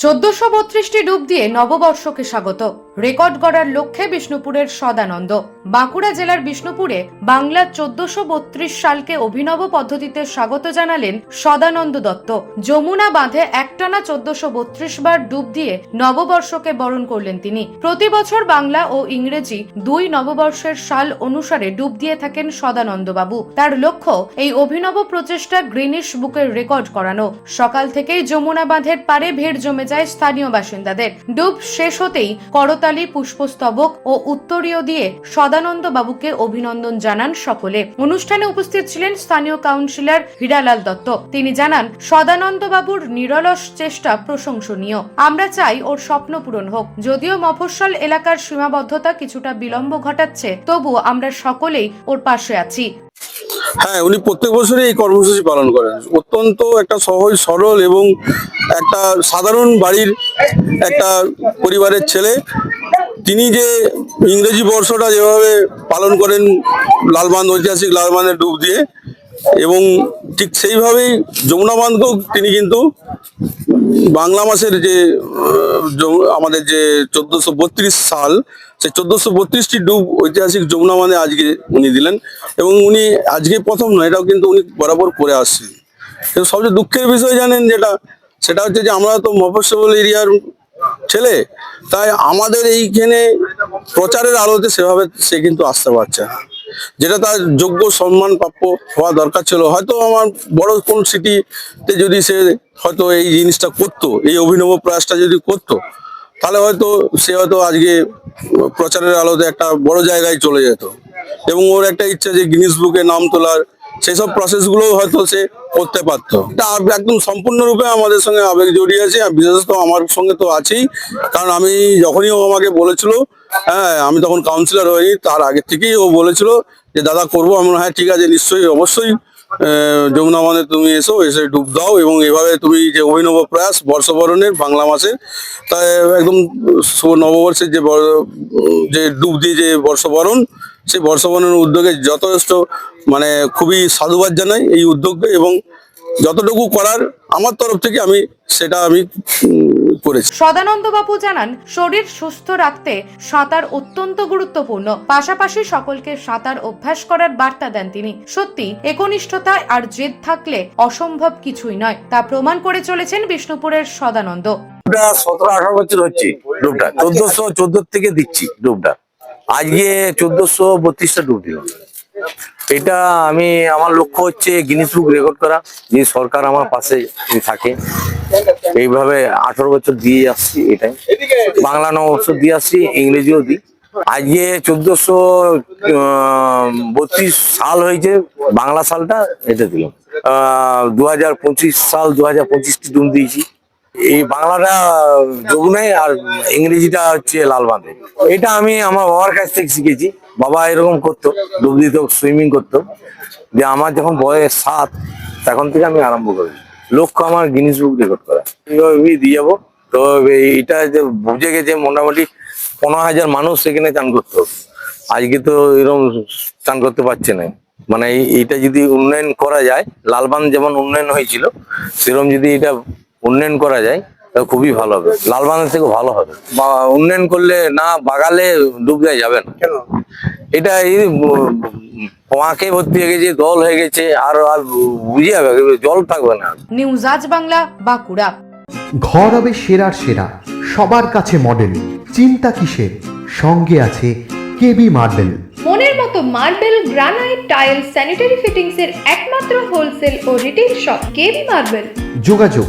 চোদ্দশো বত্রিশটি ডুব দিয়ে নববর্ষকে স্বাগত। রেকর্ড গড়ার লক্ষ্যে বিষ্ণুপুরের সদানন্দ। বাঁকুড়া জেলার বিষ্ণুপুরে বাংলার চোদ্দশো বত্রিশ সালকে অভিনব পদ্ধতিতে স্বাগত জানালেন সদানন্দ দত্ত। যমুনা বাঁধে একটানা চোদ্দশো বত্রিশ বার ডুব দিয়ে নববর্ষকে বরণ করলেন তিনি। প্রতি বছর বাংলা ও ইংরেজি দুই নববর্ষের সাল অনুসারে ডুব দিয়ে থাকেন সদানন্দ বাবু তার লক্ষ্য এই অভিনব প্রচেষ্টা গ্রিনিশ বুকের রেকর্ড করানো। সকাল থেকেই যমুনা বাঁধের পারে ভিড় জমে যায় স্থানীয় বাসিন্দাদের। ডুব শেষ হতেই করতালি পুষ্পস্তবক ও উত্তরীয় দিয়ে সদানন্দ বাবুকে অভিনন্দন জানান সকলে। অনুষ্ঠানে উপস্থিত ছিলেন স্থানীয় কাউন্সিলর হীরালাল দত্ত। তিনি জানান সদানন্দ বাবুর নিরলস চেষ্টা প্রশংসনীয়। আমরা চাই ওর স্বপ্ন পূরণ হোক। যদিও মফস্বল এলাকার সীমাবদ্ধতা কিছুটা বিলম্ব ঘটাচ্ছে তবু আমরা সকলেই ওর পাশে আছি। হ্যাঁ উনি প্রত্যেক বছরই এই কর্মসূচি পালন করেন। অত্যন্ত একটা সহজ, সরল এবং একটা সাধারণ বাড়ির একটা পরিবারের ছেলে। তিনি যে ইংরেজি বর্ষটা যেভাবে পালন করেন লালবান্ধ ঐতিহাসিক লালবান্ধে ডুব দিয়ে, এবং ঠিক সেইভাবেই যমুনা বাঁধকেও তিনি কিন্তু বাংলা মাসের যে আমাদের যে চোদ্দশো সাল, সেই চোদ্দশো বত্রিশটি ডুব ঐতিহাসিক যমুনা মানে আজকে উনি দিলেন। এবং উনি আজকে প্রথম নয়, এটাও কিন্তু উনি বরাবর করে আসছেন। কিন্তু সবচেয়ে দুঃখের বিষয় জানেন যেটা, সেটা হচ্ছে যে আমরা তো মফস্বল এরিয়ার ছেলে, তাই আমাদের এইখানে প্রচারের আলোতে সেভাবে সে কিন্তু আসতে পারছে না। যেটা তার যোগ্য সম্মান প্রাপ্য হওয়া দরকার ছিল। হয়তো আমার বড় কোন সিটিতে যদি সে হয়তো এই জিনিসটা করতো, এই অভিনব প্রয়াসটা যদি করতো, তাহলে হয়তো সে হয়তো আজকে প্রচারের আলোতে একটা বড় জায়গায় চলে যেত। এবং ওর একটা ইচ্ছা যে গিনিস বুকে নাম তোলার সেসব প্রসেসগুলো হয়তো সে করতে পারতো। আব- একদম সম্পূর্ণরূপে আমাদের সঙ্গে আবেগ জড়িয়ে আছে আর বিশেষত আমার সঙ্গে তো আছেই। কারণ আমি যখনই ও আমাকে বলেছিল হ্যাঁ আমি তখন কাউন্সিলর হইনি, তার আগে থেকেই ও বলেছিল যে, দাদা, করব। আমি হ্যাঁ ঠিক আছে, নিশ্চয়ই, অবশ্যই যমুনা মানে তুমি এসো, এসে ডুব দাও এবং এভাবে তুমি যে অভিনব প্রয়াস, বর্ষবরণের বাংলা মাসের তাই একদম নববর্ষের যে যে ডুব দিয়ে যে বর্ষবরণ সেই বর্ষবরণের উদ্যোগে যথেষ্ট মানে খুবই সাধুবাদ জানাই এই উদ্যোগকে এবং যতটুকু করার আমার তরফ থেকে আমি সেটা আমি করেছি। সদানন্দ বাবু জানান শরীর সুস্থ রাখতে সাঁতার অত্যন্ত গুরুত্বপূর্ণ। পাশাপাশি সকলকে সাঁতার অভ্যাস করার বার্তা দেন তিনি। সত্যি একনিষ্ঠতা আর জেদ থাকলে অসম্ভব কিছুই নয় তা প্রমাণ করে চলেছেন বিষ্ণুপুরের সদানন্দ। সতেরো আঠারো বছর হচ্ছে ডুবটা চোদ্দশো চোদ্দ থেকে দিচ্ছি ডুবটা আজকে চোদ্দশো বত্রিশটা ডুব দিলাম। এটা আমি, আমার লক্ষ্য হচ্ছে গিনিস বুক রেকর্ড করা, যে সরকার আমার পাশে থাকে। এইভাবে আঠারো বছর দিয়ে আসছি এটাই। বাংলা নববর্ষ দিয়ে আসছি, ইংরেজিও দিই। আজকে চোদ্দশো বত্রিশ সাল হয়েছে, বাংলা সালটা এটা দিলাম। দু হাজার পঁচিশ সাল দু হাজার পঁচিশটি ডুব দিয়েছি। এই বাংলাটা যমুনায় আর ইংরেজিটা হচ্ছে লালবাঁধে এটা আমি আমার বাবার কাছ থেকে শিখেছি। বাবা এরকম করতো, ডুব দিত, সুইমিং করতো। যে আমার যখন বয়স সাত, তখন থেকে আমি আরম্ভ করি। লক্ষ্য আমার গিনিস বুক রেকর্ড করা। এইভাবে দিয়ে যাব? তো এটা যে বুঝে গেছে, মোটামুটি পনেরো হাজার মানুষ সেখানে চান করতো। আজকে তো এরকম চান করতে পারছে না। মানে এই- এইটা যদি উন্নয়ন করা যায় লালবান যেমন উন্নয়ন হয়েছিল, সেরকম যদি এটা উন্নয়ন করা যায় তাহলে খুবই ভালো হবে। লালবানের থেকে ভালো হবে। বা উন্নয়ন করলে না বাগালে ডুব দেওয়া যাবে না। এটা এই পাঁকে ভর্তি হয়ে গেছে দল হয়ে গেছে আর আর বুঝে যাবে জল থাকবে না। নিউজ আজ বাংলা বাঁকুড়া। ঘর হবে সেরার সেরা সবার কাছে মডেল চিন্তা কিসের? সঙ্গে আছে কেবি মার্বেল মনের মতো marble granite tile sanitary fittings এর একমাত্র হোলসেল ও রিটেল শপ কেবি মার্বেল যোগাযোগ